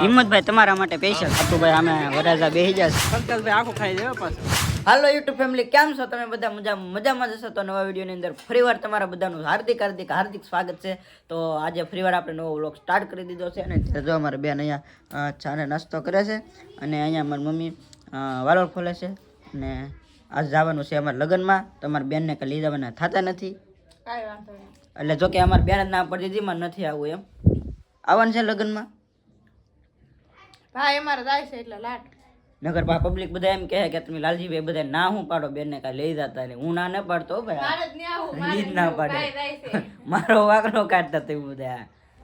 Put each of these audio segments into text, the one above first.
હિંમતભાઈ તમારા માટે સ્પેશિયલ ભાઈ અમે વરાજા બેહી જશે પંકજભાઈ આખું ખાઈ જાય પાછો. હાલો યુટ્યુબ ફેમિલી કેમ છો તમે બધા? મજા મજામાં જશો તો નવા વિડીયોની અંદર ફરીવાર તમારા બધાનું હાર્દિક હાર્દિક હાર્દિક સ્વાગત છે. તો આજે ફરીવાર આપણે નવો વ્લોગ સ્ટાર્ટ કરી દીધો છે અને જો અમારે બેન અહીંયા ચાને નાસ્તો કરે છે અને અહીંયા અમારી મમ્મી વાલોળ ખોલે છે અને આજ જવાનું છે અમારા લગ્નમાં. તમારા બેનને કંઈ લઈ જવાના થતા નથી. એટલે જો કે અમારી બેન જ ના પડી દીધી નથી આવવું એમ. આવવાનું છે લગ્નમાં? ભાઈ અમારે જાય છે એટલે લાટ નગર પા પબ્લિક બધા એમ કહે કે તમે લાલજીભાઈ બધા ના હું પાડો બેનને કાંઈ લઈ જતા એટલે હું ના ન પાડતો ભાઈ. જ ના પાડે. ભાઈ મારો વાકડો કાઢતા તે બધા.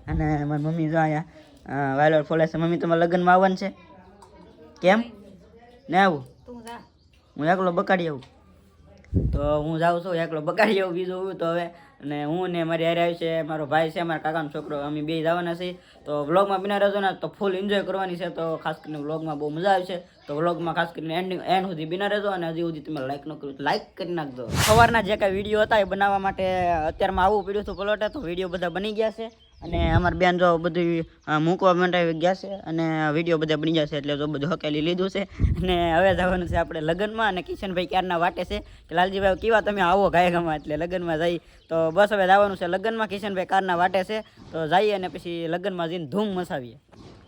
અને મારી મમ્મી જો અહીંયા વાયલોર ફોલે છે. મમ્મી તમારા લગ્નમાં આવવાનું છે? કેમ? ને આવું? તું હું એકલો બકાડી આવું. તો હું જાઉં છું એકલો બકાડી આવું બીજું હું તો હવે અને હું ને મારી હારે આવી છે, મારો ભાઈ છે, મારા કાકાનો છોકરો, અમે બે જવાના છીએ. તો વ્લોગમાં બિના રહેજો ને, તો ફૂલ એન્જોય કરવાની છે. તો ખાસ કરીને વ્લોગમાં બહુ મજા આવશે તો વ્લોગમાં ખાસ કરીને એન્ડિંગ એન્ડ સુધી બિના રહેજો અને હજી સુધી તમે લાઈક ન કર્યું લાઇક કરી નાખજો. સવારના જે કાંઈ વીડિયો હતા એ બનાવવા માટે અત્યારમાં આવવું પડ્યું હતું પલોટે, તો વીડિયો બધા બની ગયા છે. અને અમારી બેન જો બધું મૂકવા માટે ગયા છે અને વીડિયો બધા બની જશે એટલે જો બધું હકેલી લીધું છે. અને હવે જવાનું છે આપણે લગ્નમાં અને કિશનભાઈ ક્યારના વાટે છે કે લાલજીભાઈ કેવા તમે આવો ગાયકમાં એટલે લગ્નમાં જઈ. તો બસ હવે જવાનું છે લગ્નમાં, કિશનભાઈ કારના વાટે છે. તો જઈએ અને પછી લગ્નમાં જઈને ધૂમ મચાવીએ.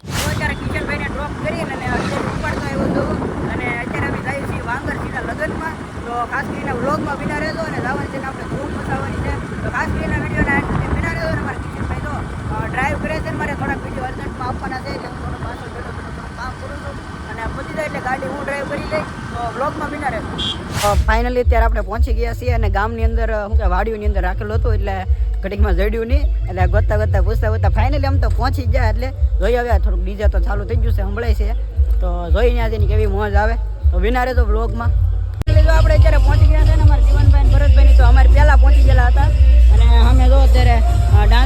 તો અત્યારે કિશનભાઈને ડ્રોપ કરી અને અત્યારે ઉપાડતો આવ્યો છું અને અત્યારે અમે જઈએ છીએ વાંગર સીધા લગ્નમાં. તો ખાસ કરીને વ્લોગમાં બિના રહેજો અને જવાનું છે કે આપણે ધૂમ મચાવવાની છે તો ખાસ કરીને વિડીયોના end સુધી બિના રહેજો અને મારા કિશનભાઈ તો ડ્રાઈવ કરે છે ને મારે થોડાક વીડિયો અર્જન્ટમાં આપવાના છે એટલે હું થોડો પાછો બેઠો બેઠો થોડું કામ કરું છું અને પતી જાય એટલે ગાડી હું ડ્રાઈવ કરી લઈ તો બ્લોગમાં બિના રહેજો ફાઇનલી અત્યારે આપણે પહોંચી ગયા છીએ અને ગામની અંદર શું કે વાડીઓની અંદર રાખેલું હતું એટલે ઘડીકમાં જડ્યું નહીં. એટલે ગોતતા ગોતતા, પૂછતા પૂછતા ફાઇનલી આમ તો પહોંચી ગયા એટલે જોઈ આવ્યા, થોડુંક બીજા તો ચાલુ થઈ ગયું છે, સંભળાય છે. તો જોઈ ત્યાં જઈને કેવી મોજ આવે. તો વિના રહેજો બ્લોગમાં જો આપણે અત્યારે પહોંચી ગયા છે ને અમારા જીવનભાઈ ભરતભાઈ તો અમારે પહેલા પહોંચી ગયેલા હતા. અને અમે જો અત્યારે ડાન્સનું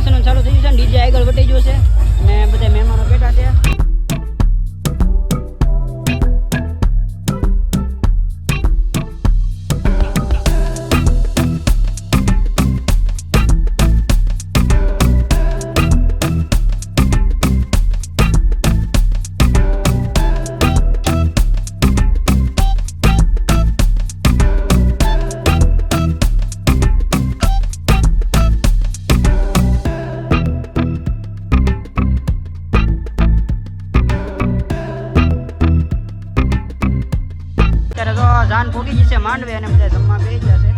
જાન ભોગી જશે માંડવે અને બધા જમવા બે જશે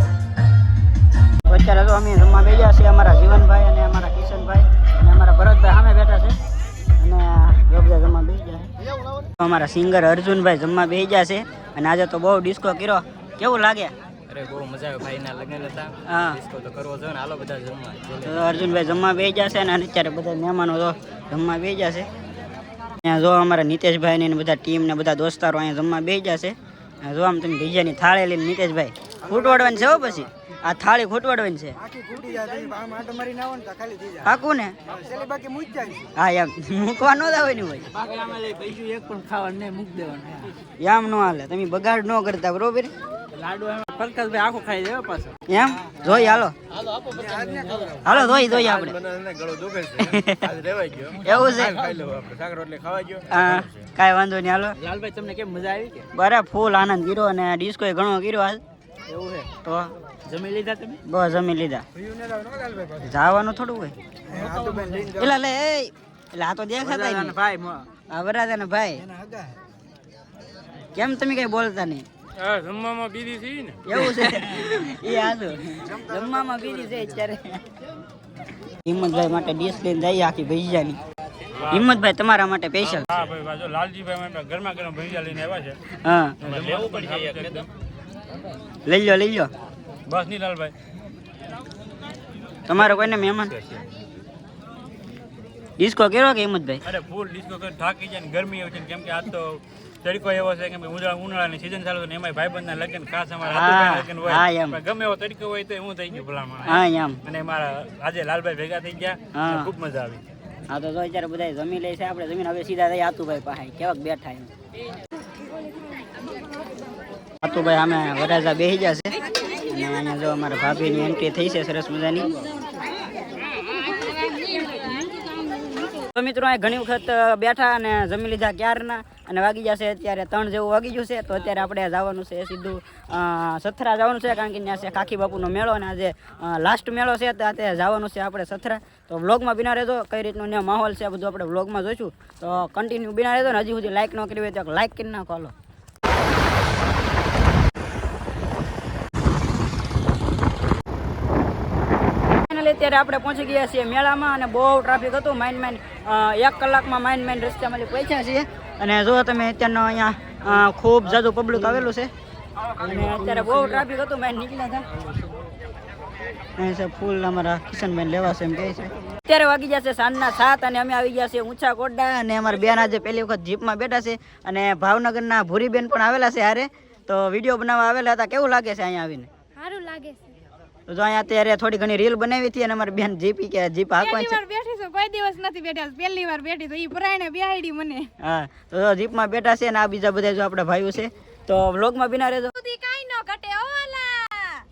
અત્યારે તો અમે જમવા બેસી છે અમારા જીવનભાઈ અને અમારા કિશનભાઈ અને અમારા ભરતભાઈ સામે બેઠા છે. અને યોગ્ય બધા જમવા બેસી જશે અમારા સિંગર અર્જુનભાઈ જમવા બેસી છે અને આજે તો બહુ ડિસ્કો કર્યો. કેવું લાગે? અરે બહુ મજા આવે ભાઈના લગ્ન હતા. હા. ડિસ્કો તો કરવો જોઈએ ને હાલો બધા જમવા. અર્જુનભાઈ જમવા બે જશે અને અત્યારે બધા મહેમાનો તો જમવા બેસી છે. અહીંયા જો અમારા નીતેશભાઈ ને બધા ટીમ ને બધા દોસ્તારો અહીંયા જમવા જશે અને જો આમ તમે ડીજેની થાળી લઈને નીતેશભાઈ ખૂટવાડવાની છે હો પછી. આ થાળી ખૂટવાડવાની છે. આખી ફૂટી જાય તો આમ આટો મારીને આવો ને તો ખાલી થઈ જાય. પાકું ને? હા એમ. મૂકવા ન હોય. ને હોય પૈસું એક પણ ખાવાનું નહીં મૂક દેવાનું. એમ ન હાલે. તમે બગાડ ન કરતા બરોબર? લાડુ પંકજભાઈ આખું ખાઈ જાય પાછો. એમ? જોઈ હાલો. હાલો જોઈ જોઈ આપણે. એવું છે? હા કાંઈ વાંધો નહીં હાલો. લાલભાઈ તમને કેમ મજા આવી કે? બરે ફૂલ આનંદ કર્યો અને ડિસ્કો ઘણો કર્યો આજ એવું છે? તો? જમી લીધા તમે? બસ જમી લીધા. જવાનું થોડું હોય. એલા લે એટલે આ તો દેખાતા ભાઈ આ વરાજા ને ભાઈ. કેમ તમે કઈ બોલતા નહીં? જમવામાં બીજી છે ને. એવું છે? એ હાલો જમવામાં બીજી છે અત્યારે. હિંમતભાઈ માટે ડીશ લઈને જઈએ આખી ભૈયાની હિંમતભાઈ તમારા માટે સ્પેશિયલ હા ભાઈ બાજુ લાલજીભાઈ ગરમા ગરમ ભૈયા લઈને આવ્યા છે. હા. લેવું પડશે લઈ લો લઈ લો બસની લાલભાઈ તમારો કોઈને મહેમાન? ડિસ્કો કર્યો કે હિંમતભાઈ? અરે ફૂલ ડિસ્કો કરી થાકી જાય ને ગરમી આવે છે ને કેમ કે આજ તો તડકો એવો છે કે ઉનાળાની સિઝન ચાલુ છે ને એમાંય ભાઈબંધના લગ્ન ખાસ અમારા લગ્ન હોય. ગમે એવો તડકો હોય તો હું થઈ ગયું ભલામણ. અને મારા આજે લાલભાઈ ભેગા થઈ ગયા. ખૂબ મજા આવી. હા તો જો અત્યારે બધા જમી લે છે આપણે જમીન હવે સીધા થઈ આતુભાઈ પાસે. કેવાક બેઠા એમ. આતુભાઈ અમે વરાજા બેસી જશે અને અહીંયા જો અમારા ભાભીની એન્ટ્રી થઈ છે સરસ મજાની. તો મિત્રો અહીં ઘણી વખત બેઠા અને જમી લીધા ક્યારના? અને વાગી જશે અત્યારે ત્રણ જેવું વાગી ગયું છે, તો અત્યારે આપણે જવાનું છે સીધું સથરા જવાનું છે, કારણ કે ત્યાં છે કાકી બાપુનો મેળો અને આજે લાસ્ટ મેળો છે, તે જવાનું છે આપણે સથરા. તો વ્લોગમાં બિના રહેજો, કઈ રીતનું ત્યાં માહોલ છે બધું આપણે વ્લોગમાં જોઈશું. તો કન્ટિન્યુ બિના રહેજો ને, હજી સુધી લાઇક ન કરી હોય તો લાઇક કરી નાખો હાલો ત્યારે આપણે પહોંચી ગયા છીએ મેળામાં અને બહુ ટ્રાફિક હતું. માઇન માઇન એક કલાકમાં માઇન માઇન રસ્તામાંથી પહોંચ્યા છીએ. અને જો તમે અત્યારનો અહીંયા ખૂબ જાદુ પબ્લિક આવેલું છે. અને અત્યારે બહુ ટ્રાફિક હતું માઇન નીકળ્યા હતા. અહીં ફૂલ અમારા કિશનભાઈ લેવા છે એમ કહે છે. અત્યારે વાગી જશે સાંજના સાત અને અમે આવી ગયા છીએ ઊંચા કોડા અને અમારા બેન આજે પહેલી વખત જીપમાં બેઠા છે. અને ભાવનગરના ભૂરીબેન પણ આવેલા છે હારે. તો વીડિયો બનાવવા આવેલા હતા. કેવું લાગે છે અહીંયા આવીને? સારું લાગે છે. તો જો અહીંયા અત્યારે થોડી ઘણી રીલ બનાવી હતી અને અમારી બેન જીપી કે જીપ હાંકવાની છે. બેઠી છું કોઈ દિવસ નથી બેઠા પહેલી વાર બેઠી તો ઈ પરાયણે બેહાડી મને. હા તો જીપમાં બેઠા છે ને આ બીજા બધા જો આપણા ભાઈઓ છે. તો વ્લોગમાં બિના રહેજો. સુધી કાઈ ન ઘટે ઓલા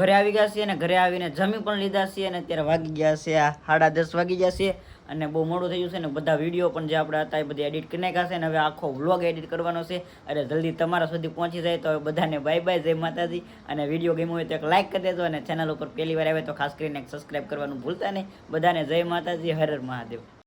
ઘરે આવી ગયા છીએ અને ઘરે આવીને જમી પણ લીધા છીએ અને અત્યારે વાગી ગયા છે આ સાડા દસ વાગી ગયા છે. અને બહુ મોડું થઈ ગયું છે ને બધા વીડિયો પણ જે આપણે હતા એ બધી એડિટ કરી નાખ્યા છે ને હવે આખો વ્લોગ એડિટ કરવાનો છે. અને જલ્દી તમારા સુધી પહોંચી જાય તો હવે બધાને બાય બાય જય માતાજી. અને વીડિયો ગમ્યો હોય તો એક લાઇક કરી દેજો અને ચેનલ ઉપર પહેલી વાર આવે તો ખાસ કરીને એક સબસ્ક્રાઈબ કરવાનું ભૂલતા નહીં. બધાને જય માતાજી, હર હર મહાદેવ.